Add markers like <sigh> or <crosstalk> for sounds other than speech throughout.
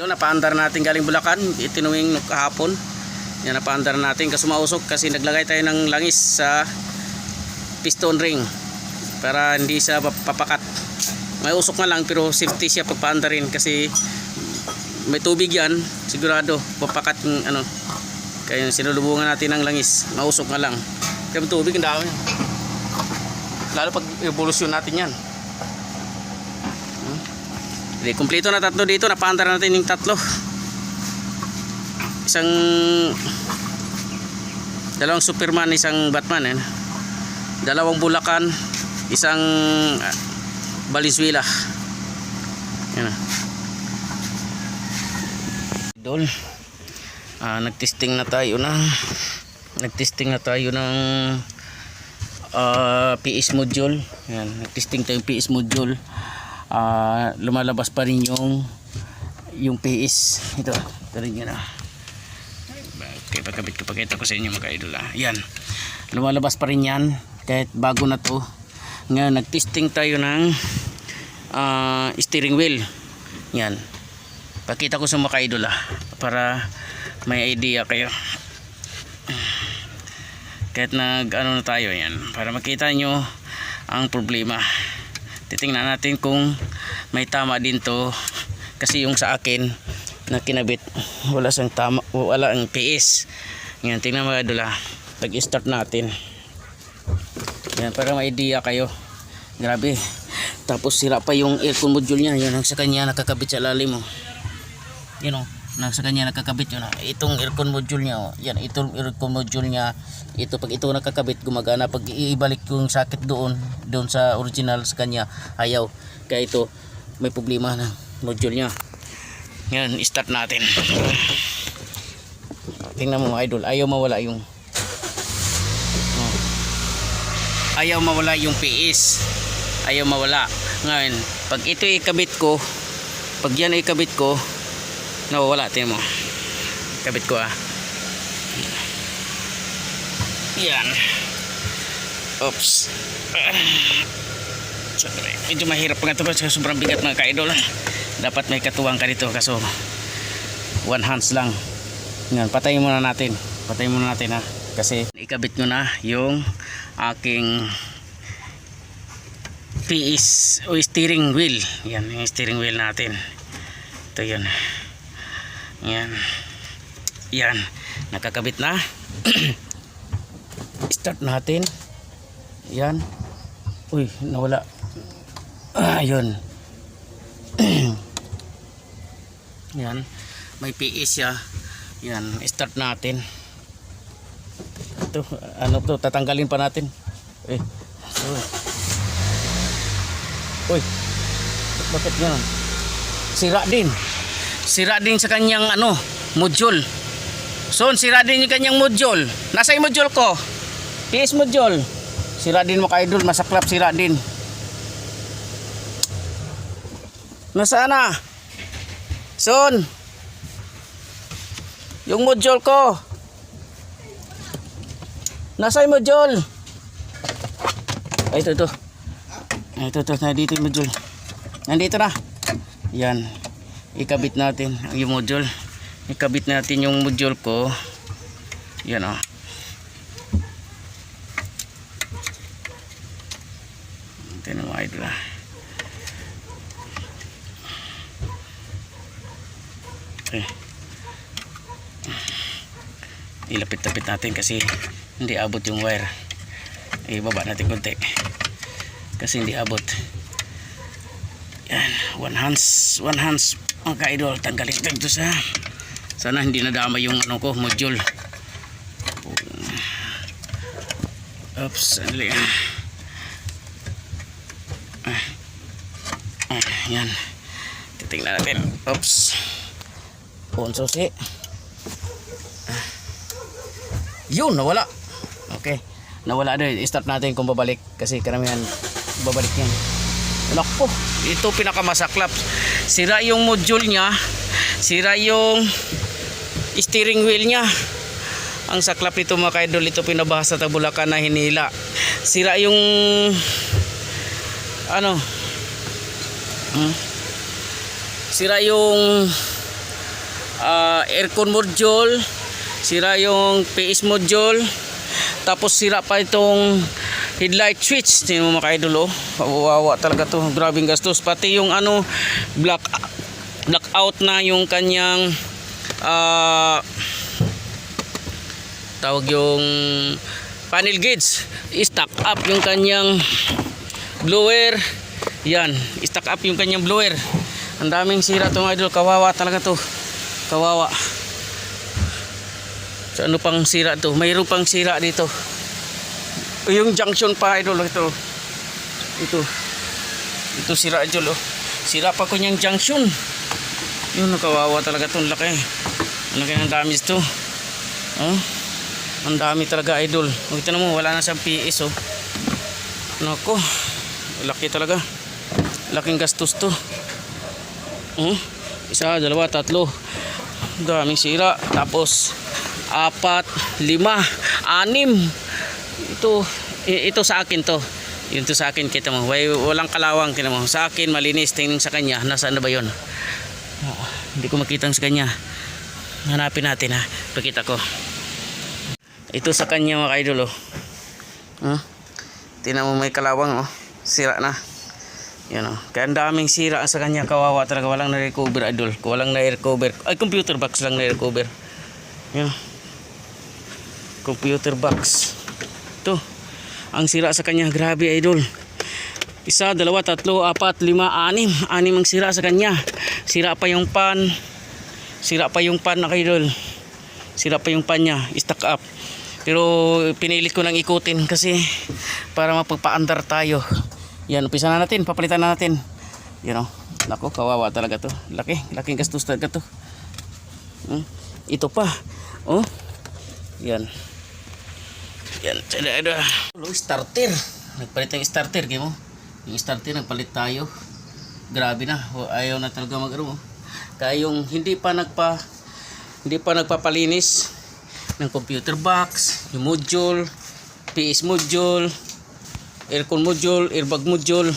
Doon napaandar natin galing Bulacan, itinuwing kahapon. Yan napaandar natin kasi mausok kasi naglagay tayo ng langis sa piston ring para hindi siya pap- papakat. May usok na lang pero safety siya pagpaandarin kasi may tubig yan, sigurado papakat yung ano. Kaya sinulubungan natin ng langis, mausok na lang. Kaya tubig ang dami. Lalo pag evolusyon natin yan. Hindi, kumpleto na tatlo dito. Napaandar natin yung tatlo. Isang dalawang Superman, isang Batman. Eh. Dalawang Bulacan, isang ah, Valenzuela. Yan na. Idol. Ah, nagtesting na tayo ng nagtesting na tayo ng ah, PS module. Yan, nagtesting tayo ng PS module ah lumalabas pa rin yung yung PS ito ito rin yun ah. Okay pagkabit ko pakita ko sa inyo mga idol ah. Yan. Lumalabas pa rin yan kahit bago na to. Ngayon nagtesting tayo ng ah, steering wheel. Yan. Pakita ko sa mga idol ah para may idea kayo. Kahit nag ano na tayo yan. Para makita nyo ang problema titingnan natin kung may tama din to. Kasi yung sa akin na kinabit wala sang tama wala ang PS yan tingnan mga ah. Pag start natin. Yan para may idea kayo. Grabe. Tapos sira pa yung aircon module niya. Yan ang sa kanya nakakabit sa lalim mo yun o nasa kanya nakakabit yun ah. itong aircon module niya oh. yan itong aircon module niya ito pag ito nakakabit gumagana pag ibalik yung socket doon doon sa original sa kanya ayaw kaya ito may problema na module niya yan start natin tingnan mo idol ayaw mawala yung oh. ayaw mawala yung PS ayaw mawala ngayon pag ito ikabit ko pag yan ikabit ko nawawala tingnan mo. Kabit ko ah. Yan. Oops. Ah. Medyo mahirap nga ito kasi sobrang bigat mga ka-idol ah. dapat may katuwang ka dito kaso one hands lang. Yan patayin muna natin. Patayin muna natin ha kasi ikabit nyo na yung aking PS o steering wheel. Yan yung steering wheel natin. Ito yun yan. Yan. Nakakabit na. <clears throat> Start natin. Yan. Uy, nawala. Ah. <clears throat> Yan. May PS siya. Yan. Start natin. Ito, ano to, tatanggalin pa natin. Eh. Uy. Uy. Bakit ganun? Sira din sira din sa kanyang ano, module. So, sira din yung kanyang module. Nasa yung module ko? PS module. Sira din mga idol, masaklap sira din. Nasaan na? Son. Yung module ko. Nasa yung module? Ay, ito, ito. Ay, ito, ito. Nandito yung module. Nandito na. Yan ikabit natin yung module. Ikabit natin yung module ko. Yan o ito mo idol ah. Okay ilapit-lapit natin kasi hindi abot yung wire. Ibaba natin konti. Kasi hindi abot. Yan one hands one hands mga ka-idol tanggalin ito ito sa sana hindi nadama yung ano ko module. Oops sandali ah. Ah. Ah, yan. Titingnan natin. Oops. Phone susi. Ah. yun nawala. Okay. Nawala din start natin kung babalik. Kasi karamihan babalik yan. Nakpo, ito pinakamasaklap. Sira yung module niya, sira yung steering wheel niya. Ang saklap nito mga kaidol, ito pinabasa sa Bulacan na hinila. Sira yung ano? Hmm? Sira yung ah, aircon module, sira yung PS module, tapos sira pa itong headlight switch. Tingnan mo mga idol oh. Kawawa talaga to. Grabing gastos. Pati yung ano black blackout na yung kanyang ah tawag yung panel gauge. I-stack up yung kanyang blower. Yan, i-stack up yung kanyang blower. Ang daming sira to mga idol. Kawawa talaga to. Kawawa. So ano pang sira to? Mayroon pang sira dito. Yung junction pa idol ito. Ito. Ito sira idol oh. Sira pa ko niyang junction. Yun nakawawa talaga to. Ang laki. Laki ng damage to. Oh. Ang dami talaga idol. Ito mo wala na siyang PS oh. Nako. Laki talaga. Laking gastos to. Oh. Isa, dalawa, tatlo. Daming sira. Tapos apat, lima, anim. Ito, ito sa akin to. Yun to sa akin kita mo. Way, walang kalawang kita mo. Sa akin malinis tingin sa kanya. Nasaan na ba 'yon? Oh, hindi ko makita sa kanya. Hanapin natin ha. Pakita ko. Ito sa kanya mga idol oh. Huh? Tingnan mo may kalawang oh. Sira na. Yan oh. Kaya ang daming sira sa kanya. Kawawa talaga. Walang na-recover idol. Walang na-recover. Ay computer box lang na-recover. Yan. Computer box. Ito. Ang sira sa kanya. Grabe idol. Isa, dalawa, tatlo, apat, lima, anim. Anim ang sira sa kanya. Sira pa yung pan. Sira pa yung pan na idol. Sira pa yung pan niya. Stack up. Pero pinilit ko nang ikutin kasi para mapagpaandar tayo. Yan, umpisa na natin. Papalitan na natin. Yan o. Nako, kawawa talaga to. Laki. Laking gastos talaga to. Hmm? Ito pa. Oh. Yan. Yan. Ada. Lo starter. Nagpalit ng starter kay mo. Yung starter nagpalit tayo. Grabe na. O, Ayaw na talaga mag ano. Kaya yung hindi pa nagpa hindi pa nagpapalinis ng computer box, yung module, PS module, aircon module, airbag module.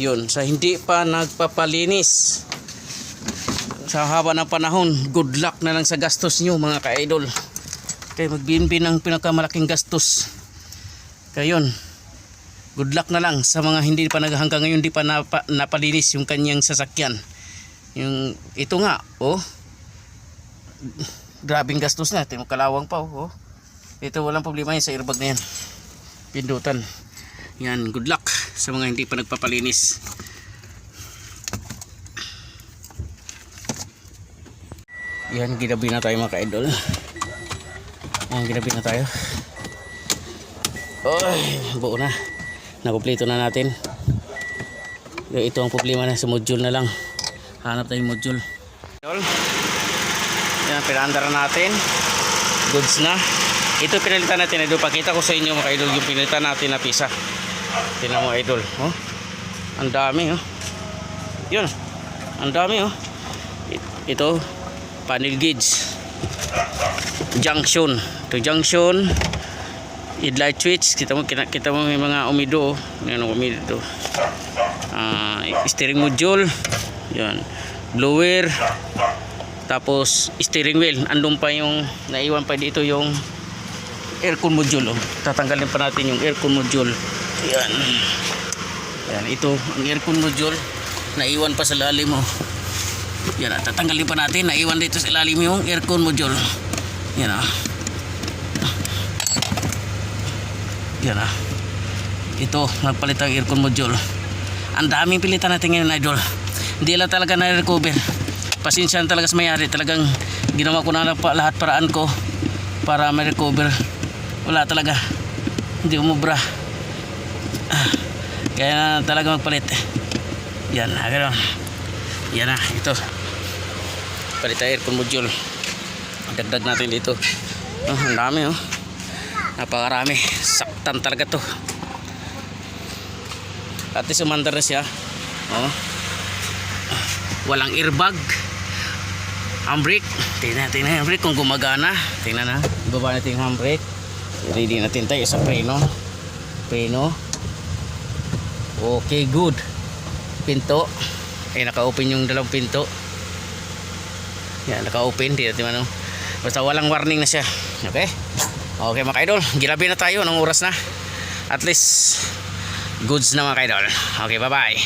Yun, sa hindi pa nagpapalinis sa haba ng panahon, good luck na lang sa gastos nyo mga ka-idol. Kaya magbinbin ng pinakamalaking gastos. Kaya yun, good luck na lang sa mga hindi pa naghanggang ngayon hindi pa napa, napalinis yung kanyang sasakyan. Yung ito nga, oh. Grabing gastos na, mo kalawang pa oh. Ito walang problema yan sa airbag na yan. Pindutan. Yan, good luck sa mga hindi pa nagpapalinis. Yan, ginabi na tayo mga ka-idol. Yan, ginabi na tayo. Oy, buo na. Nakumpleto na natin. Ito ang problema na sa module na lang. Hanap tayong module. Yan, pinandar natin. Goods na. Ito pinalitan natin idol. Pakita ko sa inyo mga idol yung pinalitan natin na pisa. Tingnan mo idol. Oh. Ang dami oh. Yun. Ang dami oh. Ito panel gauge. Junction. Ito junction. Headlight switch. Kita mo kita, kita mo may mga umido. oh. Yan ang umido. Ah, steering module. Yan. Blower. Tapos steering wheel, andun pa yung naiwan pa dito yung aircon module. Oh. Tatanggalin pa natin yung aircon module. Yan. Yan, ito ang aircon module. Naiwan pa sa lalim mo. Yan, ah, tatanggalin pa natin. Naiwan dito sa lalim yung aircon module. Yan ah. Yan ah. Ito, nagpalit ang aircon module. Ang daming pilitan natin ngayon, idol. Hindi lang talaga na-recover. Pasensya na talaga sa mayari. Talagang ginawa ko na lang pa lahat paraan ko para ma-recover. Wala talaga. Hindi umubra. Ah, kaya na talaga magpalit. Yan na gano'n yan na ito. Palit tayo aircon module. Dagdag natin dito. Oh, ang dami oh napakarami. Saktan talaga to. At least umandar na siya. Oh. Walang airbag. Handbrake tingnan natin ang handbrake kung gumagana. Tingnan na. Baba natin yung handbrake ready natin tayo sa preno. Preno. Okay good. Pinto. Ay naka-open yung dalawang pinto. Yan, naka-open. Di natin ano. Basta walang warning na siya. Okay? Okay mga kaidol. Gilabi na tayo. Anong oras na? At least goods na mga kaidol. Okay, bye-bye.